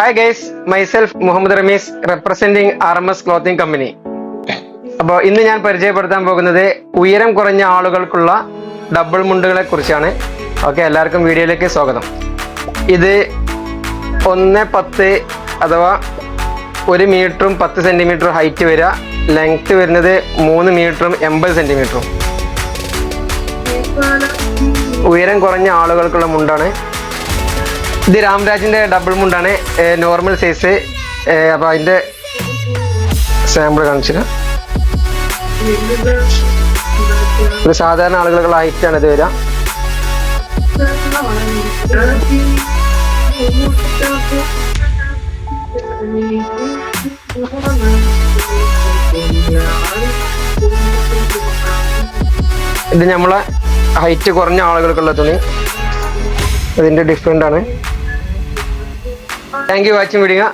Hi guys myself Muhammad Rameez representing R M S clothing company അപ്പോൾ ഇന്ന് ഞാൻ പരിചയപ്പെടുത്താൻ പോകുന്നത് ഉയരം കുറഞ്ഞ ആളുകൾക്കുള്ള ഡബിൾ മുണ്ടുകളെ കുറിച്ചാണ്. ഓക്കെ എല്ലാവർക്കും വീഡിയോയിലേക്ക് സ്വാഗതം. ഇത് ഒന്ന് പത്ത് അഥവാ ഒരു മീറ്ററും പത്ത് സെന്റിമീറ്ററും ഹൈറ്റ് വരിക ലെങ്ത് വരുന്നത് മൂന്ന് മീറ്ററും എൺപത് സെന്റിമീറ്ററും ഉയരം കുറഞ്ഞ ആളുകൾക്കുള്ള മുണ്ടാണ് ഇത് രാംരാജിന്റെ ഡബിൾ മുണ്ടാണ് നോർമൽ സൈസ് അപ്പൊ അതിന്റെ സാമ്പിൾ കാണിച്ചില്ല ഒരു സാധാരണ ആളുകളുടെ ഹൈറ്റ് ആണ് ഇത് വരിക. ഇത് നമ്മളെ ഹൈറ്റ് കുറഞ്ഞ ആളുകൾക്കുള്ള തുണി. ഇതിന്റെ ഡിഫറെന്റ് ആണ്. Thank you watching video